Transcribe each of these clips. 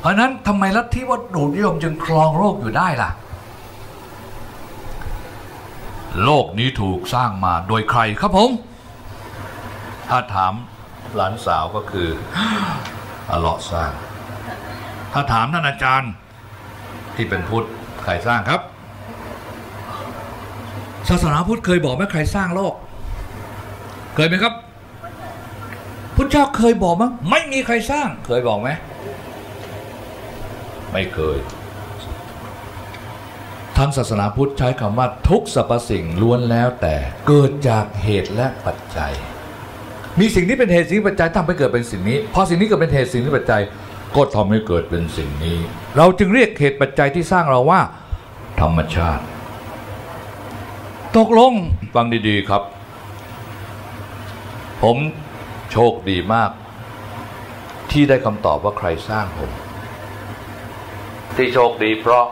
เพราะนั้นทำไมลัทธิวัตถุนิยมจึงครองโลกอยู่ได้ล่ะ โลกนี้ถูกสร้างมาโดยใครครับผม ถ้าถามหลานสาวก็คืออัลเลาะห์สร้าง ถ้าถามท่านอาจารย์ที่เป็นพุทธใครสร้างครับ ศาสนาพุทธเคยบอกไหมใครสร้างโลก เคยไหมครับ พุทธเจ้าเคยบอกมั้งไม่มีใครสร้าง เคยบอกไหม ไม่เคย ทางศาสนาพุทธใช้คำว่าทุกสรรพสิ่งล้วนแล้วแต่เกิดจากเหตุและปัจจัย มีสิ่งที่เป็นเหตุสิ่งที่ปัจจัยทำให้เกิดเป็นสิ่งนี้พอสิ่งนี้เกิดเป็นเหตุสิ่งที่ปัจจัยก็ทำให้เกิดเป็นสิ่งนี้ เราจึงเรียกเหตุปัจจัยที่สร้างเราว่า ธรรมชาติ ตกลงฟังดีๆครับ ผมโชคดีมาก ที่ได้คำตอบว่าใครสร้างผม ที่โชคดีเพราะ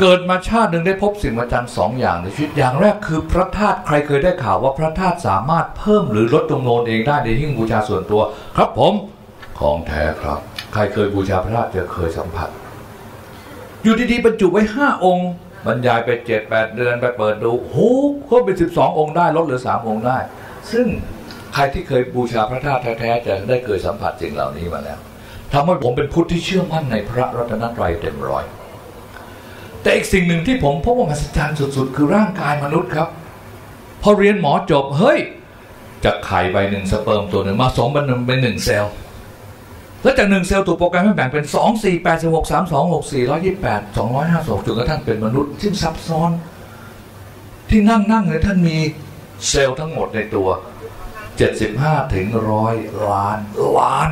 เกิดมาชาติหนึ่งได้พบสิ่งมหัศจรรย์สองอย่างในชีวิตอย่างแรกคือพระธาตุใครเคยได้ข่าวว่าพระธาตุสามารถเพิ่มหรือลดจำนวนเองได้ในหิ้งบูชาส่วนตัว ครับผมของแท้ครับ ใครเคยบูชาพระธาตุจะเคยสัมผัส อยู่ดีๆบรรจุไว้ห้าองค์บรรยายไปเจ็ดแปดเดือนไปเปิดดูโอ้โหเพิ่มเป็นสิบสององค์ได้ลดเหลือสามองค์ได้ ซึ่งใครที่เคยบูชาพระธาตุแท้ๆจะได้เคยสัมผัสสิ่งเหล่านี้มาแล้ว ทำให้ผมเป็นพุทธที่เชื่อมั่นในพระรัตนตรัยเต็มร้อย แต่อีกสิ่งหนึ่งที่ผมพบว่ามหัศจรรย์สุดๆ คือร่างกายมนุษย์ครับ พอเรียนหมอจบ เฮ้ย จากไข่ใบหนึ่งสเปิร์มตัวหนึ่งมาสองเป็นหนึ่งเป็นหนึ่งเซลล์ แล้วจากหนึ่งเซลล์ถูกโปรแกรมให้แบ่งเป็นสองสี่แปดสิบหกสามสองหกสี่ร้อยยี่สิบแปดสองร้อยห้าสิบจนกระทั่งเป็นมนุษย์ซึ่งซับซ้อน ที่นั่งนั่งเนี่ยท่านมีเซลล์ทั้งหมดในตัว75ถึงร้อยล้านล้าน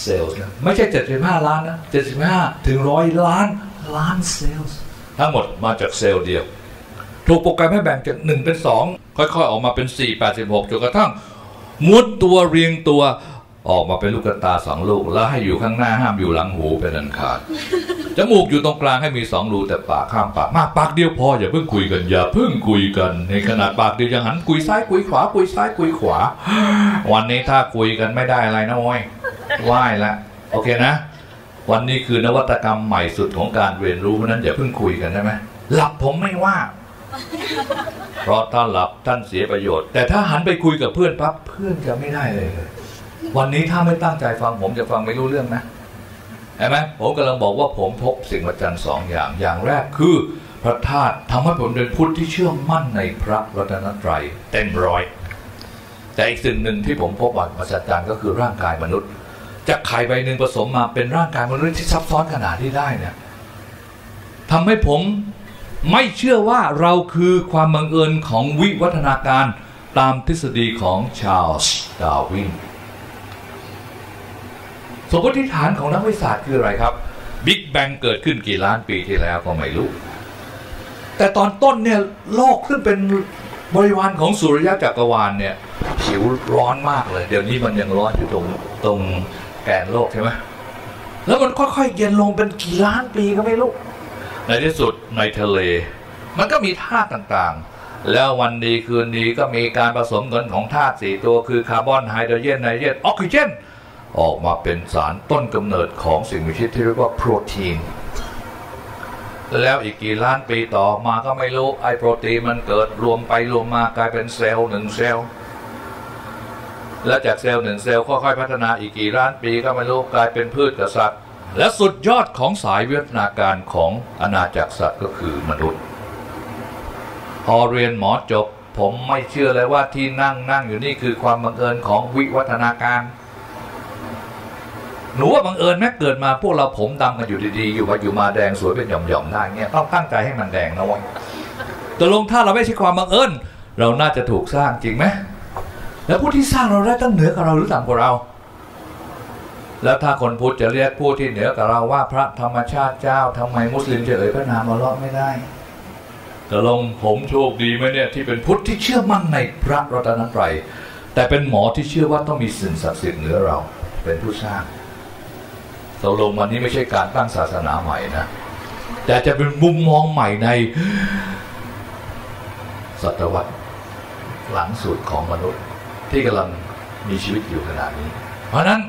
เซลล์นะไม่ใช่ 75 ล้านนะ 75 ถึงร้อยล้านล้านเซลล์ทั้งหมดมาจากเซลล์เดียว ถูกโปรแกรมให้แบ่งจาก 1 เป็น 2 ค่อยๆ ออกมาเป็น 4 86จนกระทั่งมุดตัวเรียงตัวออกมาเป็นลูกตาสองลูก แล้วให้อยู่ข้างหน้าห้ามอยู่หลังหูเป็นอันขาดจมูกอยู่ตรงกลางให้มีสองรูแต่ปากข้ามปากมากปากเดียวพออย่าเพิ่งคุยกันอย่าเพิ่งคุยกัน ในขนาดปากเดียวยังหันคุยซ้ายคุยขวาคุยซ้ายคุยขวา วันนี้ถ้าคุยกันไม่ได้อะไรนะโว้ย ไหว้ละโอเคนะ วันนี้คือนวัตกรรมใหม่สุดของการเรียนรู้เพราะฉะนั้นอย่าเพิ่งคุยกันได้ไหมหลับผมไม่ว่า เพราะถ้าหลับท่านเสียประโยชน์ แต่ถ้าหันไปคุยกับเพื่อนปั๊บเพื่อนจะไม่ได้เลย วันนี้ถ้าไม่ตั้งใจฟังผมจะฟังไม่รู้เรื่องนะเห็นไหมผมกำลังบอกว่าผมพบสิ่งมหัศจรรย์สองอย่าง อย่างแรกคือพระธาตุทำให้ผมเป็นพุทธที่เชื่อมั่นในพระรัตนตรัยเต็มร้อย แต่อีกสิ่งหนึ่งที่ผมพบว่ามหัศจรรย์ก็คือร่างกายมนุษย์ จากไข่ใบหนึ่งผสมมาเป็นร่างกายมนุษย์ที่ซับซ้อนขนาดที่ได้เนี่ยทำให้ผมไม่เชื่อว่าเราคือความบังเอิญของวิวัฒนาการตามทฤษฎีของชาร์ลส์ดาวินสมมติฐานของนักวิทยาศาสตร์คืออะไรครับบิ๊กแบงเกิดขึ้นกี่ล้านปีที่แล้วก็ไม่รู้ แต่ตอนต้นเนี่ยโลกขึ้นเป็นบริวารของสุริยะจักรวาลเนี่ยผิวร้อนมากเลย เดี๋ยวนี้มันยังร้อนอยู่ตรงตรง กนโลกใช่ไหมแล้วมันค่อยๆเย็นลงเป็นกี่ล้านปีก็ไม่รู้ในที่สุดในทะเล มันก็มีธาตุต่างๆ แล้ววันดีคืนดีก็มีการผสมกันของธาตุสี่ตัวคือคาร์บอนไฮโดรเจนไนโตรเจนออกซิเจนออกมาเป็นสารต้นกำเนิดของสิ่งมีชีวิตที่เรียกว่าโปรตีน แล้วอีกกี่ล้านปีต่อมาก็ไม่รู้ไอ้โปรตีนมันเกิดรวมไปรวมมากลายเป็นเซลล์หนึ่งเซลล์ แล้วจากเซลล์หนึ่งเซลล์ค่อยๆพัฒนาอีกกี่ล้านปีก็ไม่รู้กลายเป็นพืชกับสัตว์ และสุดยอดของสายวิวัฒนาการของอาณาจักรสัตว์ก็คือมนุษย์พอเรียนหมอจบ ผมไม่เชื่อเลยว่าที่นั่งนั่งอยู่นี่คือความบังเอิญของวิวัฒนาการหนูว่าบังเอิญแม้เกิดมาพวกเราผมดำกันอยู่ดีๆ อยู่มาอยู่มาแดงสวยเป็นหย่อมๆได้เงี้ยต้องตั้งใจให้มันแดงนะวะตกลงถ้าเราไม่ใช่ความบังเอิญเราน่าจะถูกสร้างจริงไหม แล้วผู้ที่สร้างเราได้ตั้งเหนือกว่าเราหรือต่ำกว่าเรา แล้วถ้าคนพุทธจะเรียกผู้ที่เหนือกว่าเราว่าพระธรรมชาติเจ้าทำไมมุสลิมจะเอ่ยพระนามอัลเลาะห์ไม่ได้ตกลงผมโชคดีไหมเนี่ยที่เป็นพุทธที่เชื่อมั่นในพระรัตนตรัยแต่เป็นหมอที่เชื่อว่าต้องมีสิ่งศักดิ์สิทธิ์เหนือเรา เป็นผู้สร้างตกลงวันนี้ไม่ใช่การตั้งศาสนาใหม่นะแต่จะเป็นมุมมองใหม่ในศตวรรษหลังสุดของมนุษย์ ที่กำลังมีชีวิตอยู่ขณะนี้ เพราะฉะนั้น